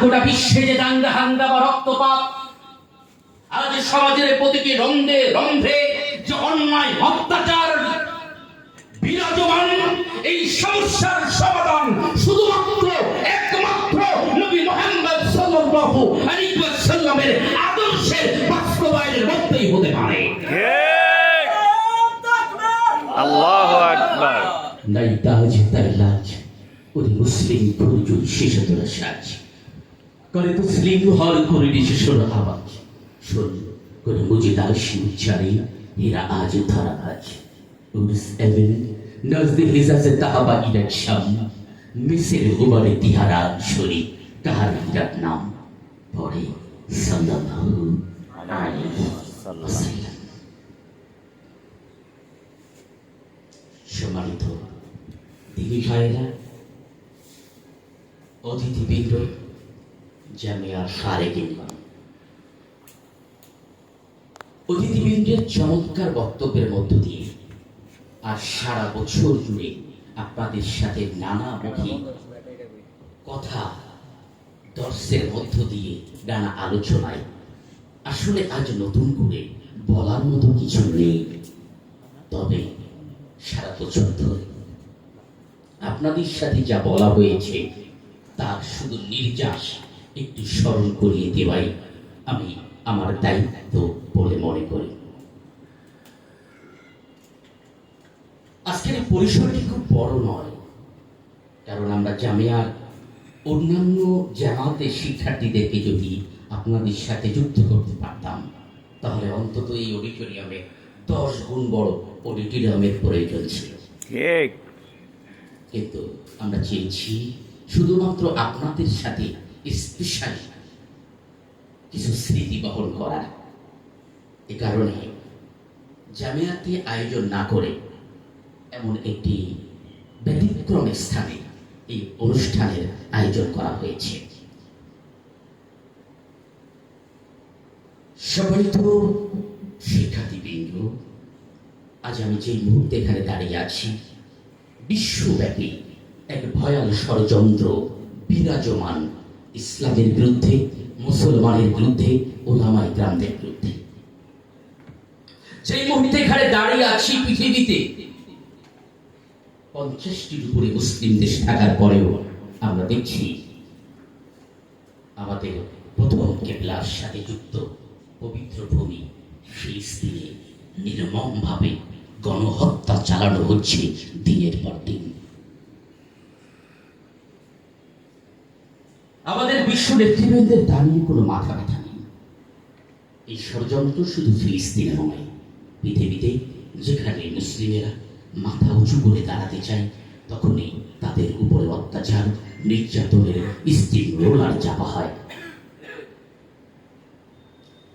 গোটা বিশ্বে যে দাঙ্গা হাঙ্গা বা রক্তপাত আজ সমাজের প্রতিটি রন্ধে রন্ধে যে অন্যায় অত্যাচার বিরাজমান এই সমস্যার সমাধান শুধুমাত্র একমাত্র নবী মোহাম্মদ সাল্লাল্লাহু আলাইহি ওয়াসাল্লামের আদর্শের বাস্তবায়নের মধ্যেই হতে পারে। আল্লাহু আকবার। নাই তাজ তার লাজ ওই মুসলিম প্রয়োজন শেষতর সাজ করে মুসলিম হল করে নিচে শোনো আওয়াজ শোন করে মুজিদার শিবচারে এরা আজ ধরা আজ। নজদে হিজাজে তাহাবা ইরাক শাম, মিসের উবারে তিহারা শরী কাহার ইরাক নাম পরে সম্মানিত দিদি ভাইয়েরা, অতিথিবৃন্দ জামিয়া সারে কিনলাম অতিথিবৃন্দের চমৎকার বক্তব্যের মধ্য দিয়ে আর সারা বছর জুড়ে আপনাদের সাথে নানামুখী কথা দর্শের মধ্য দিয়ে নানা আলোচনায়। আসলে আজ নতুন করে বলার মতো কিছু নেই। তবে সারা বছর ধরে আপনাদের সাথে যা বলা হয়েছে, তার শুধু নির্যাস একটু স্মরণ করিয়ে দেওয়াই আমি আমার দায়িত্ব বলে মনে করি। আজকের পরিসরটি খুব বড় নয় কারণ আমরা জামিয়ার অন্যান্য জামাতের শিক্ষার্থীদেরকে যদি আপনাদের সাথে যুক্ত করতে পারতাম তাহলে অন্তত এই অডিটোরিয়ামে দশ গুণ বড় অডিটোরিয়ামের প্রয়োজন ছিল। কিন্তু আমরা চেয়েছি শুধুমাত্র আপনাদের সাথে স্পেশাল কিছু স্মৃতি বহন করার এ কারণে জামিয়াতে আয়োজন না করে এমন একটি ব্যতিক্রম স্থানে এই অনুষ্ঠানের আয়োজন করা হয়েছে। সবাই শিক্ষার্থীবৃন্দ, আজ আমি যে মুহূর্তে এখানে দাঁড়িয়ে আছি, বিশ্বব্যাপী এক ভয়াল ষড়যন্ত্র বিরাজমান ইসলামের বিরুদ্ধে, মুসলমানের বিরুদ্ধে ওলামাই গ্রামদের বিরুদ্ধে। সেই মুহূর্তে এখানে দাঁড়িয়ে আছি পৃথিবীতে। পঞ্চাশটির উপরে মুসলিম দেশ থাকার পরেও আমরা দেখছি, আমাদের প্রথম কেবলার সাথে যুক্ত পবিত্র ভূমি ফিলিস্তিনে নির্মমভাবে গণহত্যা চালানো হচ্ছে দিনের পর দিন আমাদের বিশ্ব নেতৃবৃন্দের তা নিয়ে কোনো মাথা ব্যথা নেই। এই ষড়যন্ত্র শুধু ফিলিস্তিনে নয়, পৃথিবীতে যেখানে মুসলিমেরা মাথা উঁচু করে দাঁড়াতে চায়, তখনই তাদের উপরে অত্যাচার, নির্যাতনের স্টিম রোলার চাপা হয়।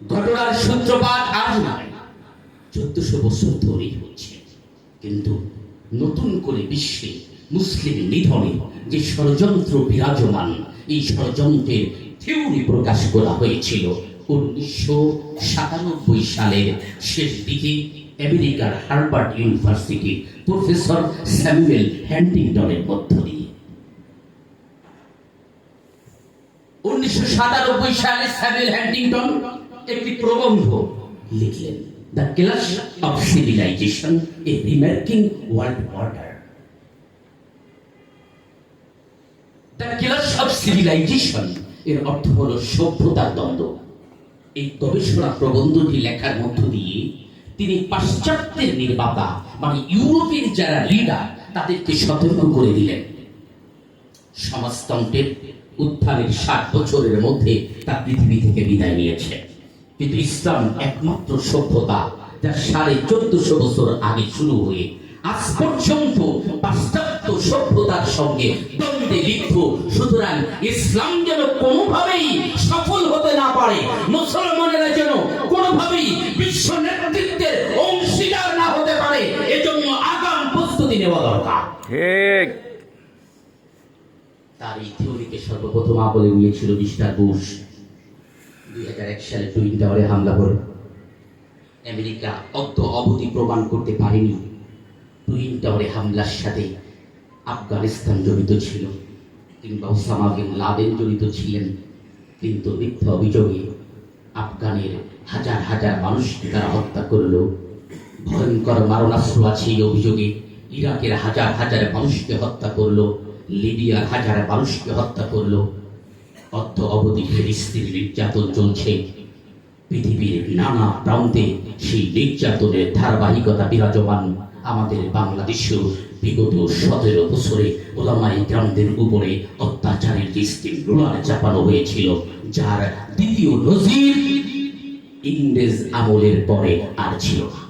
ঘটনার সূত্রপাত আজ নয়, চোদ্দশো বছর ধরেই হচ্ছে। কিন্তু নতুন করে বিশ্বে মুসলিম নিধনে যে ষড়যন্ত্র বিরাজমান এই ষড়যন্ত্রের থিওরি প্রকাশ করা হয়েছিল উনিশশো সাতানব্বই সালের শেষ দিকে আমেরিকার হার্ভার্ড ইউনিভার্সিটির প্রফেসর স্যামুয়েল হ্যান্টিংটনের মধ্য দিয়ে। উনিশশো সাতানব্বই সালে স্যামুয়েল একটি প্রবন্ধ লিখলেন, the clash of civilization a remaking world order. The civilization এর অর্থ হলো সভ্যতার দ্বন্দ্ব। এই গবেষণা প্রবন্ধটি লেখার মধ্য দিয়ে তিনি পাশ্চাত্যের নির্মাতা মানে ইউরোপের যারা লিডার তাদেরকে সতর্ক করে দিলেন। সমাজতন্ত্রের উত্থানের ষাট বছরের মধ্যে তা পৃথিবী থেকে বিদায় নিয়েছে। কিন্তু ইসলাম একমাত্র সভ্যতা যা সাড়ে চোদ্দশো বছর আগে শুরু হয়ে আজ পর্যন্ত পাশ্চাত্য সভ্যতার সঙ্গে দ্বন্দ্বে লিপ্ত। সুতরাং ইসলাম যেন কোনোভাবেই সফল হতে না পারে মুসলমানেরা যেন কোনোভাবেই বিশ্ব নেতৃত্বের অংশীদার না হতে পারে এজন্য আগাম প্রস্তুতি নেওয়া দরকার। ঠিক। তার এই থিওরিকে সর্বপ্রথম আমলে নিয়েছিল মিস্টার বুশ। দুই হাজার এক সালে টুইন টাওয়ারে হামলা করে। আমেরিকা অদ্য অবধি প্রমাণ করতে পারেনি। টুইন টাওয়ারে হামলার সাথে আফগানিস্তান জড়িত ছিল, কিংবা ওসামা বিন লাদেন জড়িত ছিলেন, কিন্তু মিথ্যা অভিযোগে আফগানের হাজার হাজার মানুষকে তারা হত্যা করল। ভয়ঙ্কর মারণাস্ত্র আছে এই অভিযোগে। ইরাকের হাজার হাজার মানুষকে হত্যা করল, লিবিয়ার হাজার মানুষকে হত্যা করল। অর্থ অবধি ফিলিস্তিনি নির্যাতন চলছে। পৃথিবীর নানা প্রান্তে সেই নির্যাতনের ধারাবাহিকতা বিরাজমান। আমাদের বাংলাদেশেও বিগত সতেরো বছরে ওলামাই গ্রামদের উপরে অত্যাচারের দৃষ্টি রোলার চাপানো হয়েছিল, যার দ্বিতীয় নজির ইংরেজ আমলের পরে আর ছিল না।